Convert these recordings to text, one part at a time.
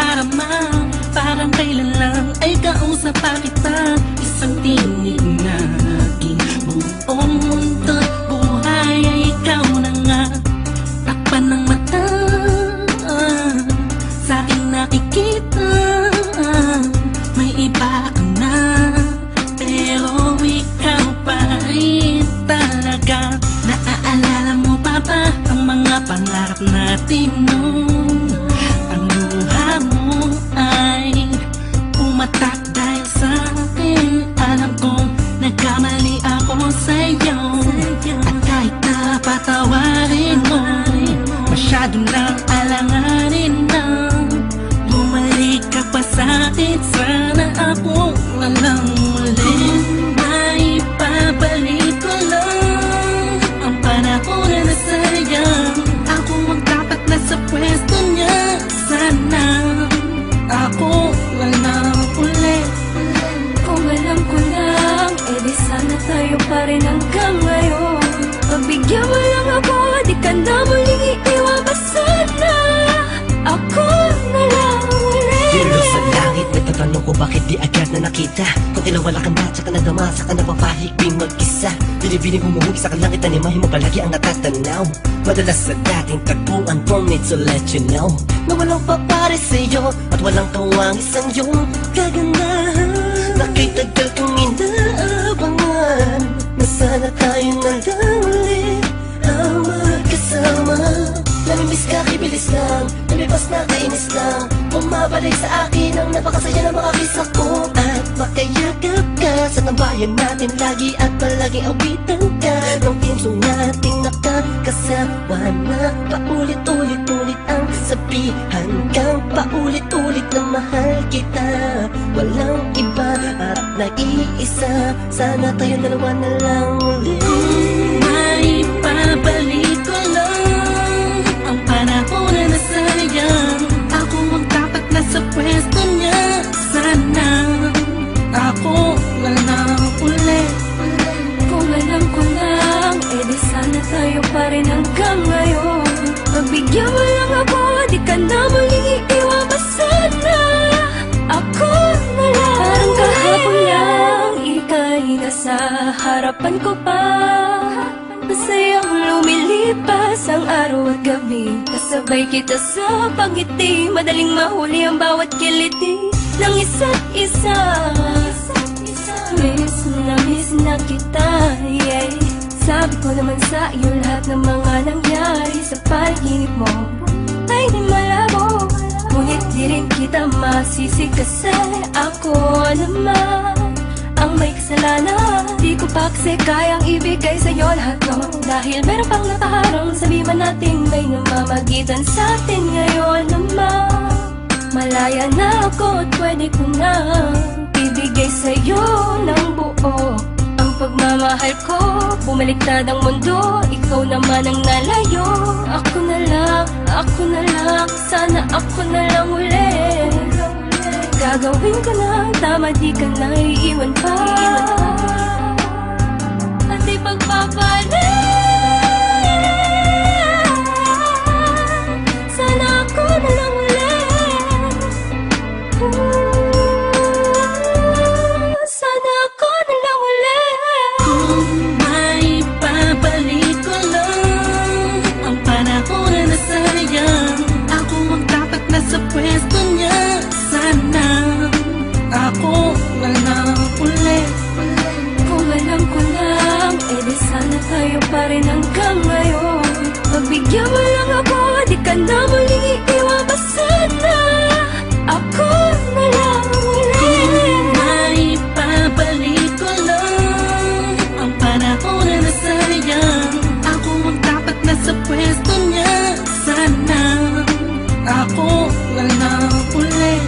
nadarama Parang kailan lang ay kausap pa kita. Isang tinig ako na lang ulit Kung alam ko lang, edi sana tayo pa rin hanggang ngayon. Pagbigyan mo lang ako, di ka na muling iiwan sana. Ako na lang ulit Yelo sa langit, nagtatanong ko bakit di agad na nakita? Kung kinawala ka na, tsaka nadama, saka napapahigping mag-isa. Binibining humuhugi sa kalangit, animahin mo palagi ang natatanaw. Madalas sa dating tagpuan, don't need to let you know. Na walang papare sa'yo, at walang kawang isang iyong kagandahan Nakitagal kong inaabangan Na sana tayo na lang ulit ang magkasama? Namimiss ka, kibilis lang Lumipas na, kainis lang. Bumabalik sa akin ang napakasaya ng mga kisa ko. At makayagap ka sa tambayan natin Lagi at palaging awitan ka. Ng tinsong nating nakakasama na Paulit-ulit-ulit ang sabihan kang Paulit-ulit na mahal kita. Walang iba at nag-iisa Sana tayo dalawa na lang ulit harapan ko pa Masayang lumilipas ang araw at gabi. Kasabay kita sa pagiti Madaling mahuli ang bawat kiliti Ng isa't isa. Miss na miss na kita, yeah. Sabi ko naman sa iyo lahat ng mga nangyari Sa panaginip mo Ay di malabo. Ngunit di rin kita masisi kasi Ako naman ang may kasalanan ko pa kasi kayang ibigay sa'yo lahat no Dahil meron pang nakaharang Sabi man natin may namamagitan sa atin ngayon naman Malaya na ako at pwede ko na Bibigay sa'yo ng buo. Ang pagmamahal ko Bumaliktad ang mundo Ikaw naman ang nalayo. Ako na lang, ako na lang Sana ako na lang ulit Gagawin ko na Tama di ka na iiwan pa pagpapalit Wala nang ulit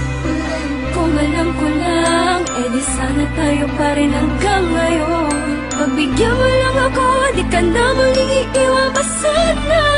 Kung alam ko lang Eh di sana tayo pa rin hanggang ngayon. Pagbigyan mo lang ako Di ka na muling iiwan pa sana